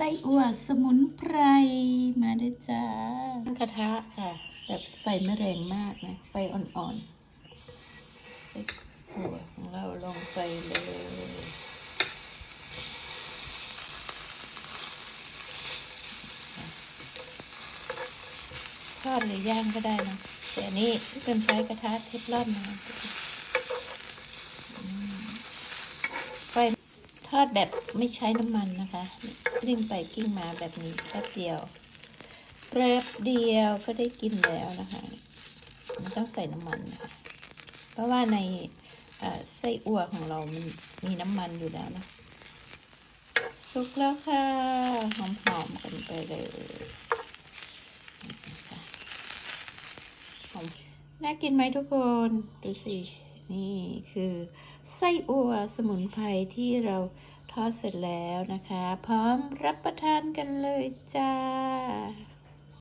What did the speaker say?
ไส้อั่วสมุนไพรมาด้วยจ้าตั้งกระทะค่ะ แบบไฟไม่แรงมากนะ ไฟอ่อนๆไส้อั่วของเราลงไปเลยทอดหรือย่างก็ได้นะแต่อันนี้เป็นใช้กระทะเทฟลอนนะอืมไฟทอดแบบไม่ใช้น้ำมันนะคะ ลิ้งไปกลิ้งมาแบบนี้แป๊บเดียวแป๊บเดียวก็ได้กินแล้วนะคะมันต้องใส่น้ำมันนะคะเพราะว่าในไส้อั่วของเรามันมีน้ำมันอยู่แล้วนะสุกแล้วค่ะหอมๆกันไปเลยหอมน่ากินไหมทุกคนดูสินี่คือไส้อั่วสมุนไพรที่เรา ทอดเสร็จแล้วนะคะ พร้อมรับประทานกันเลยจ้า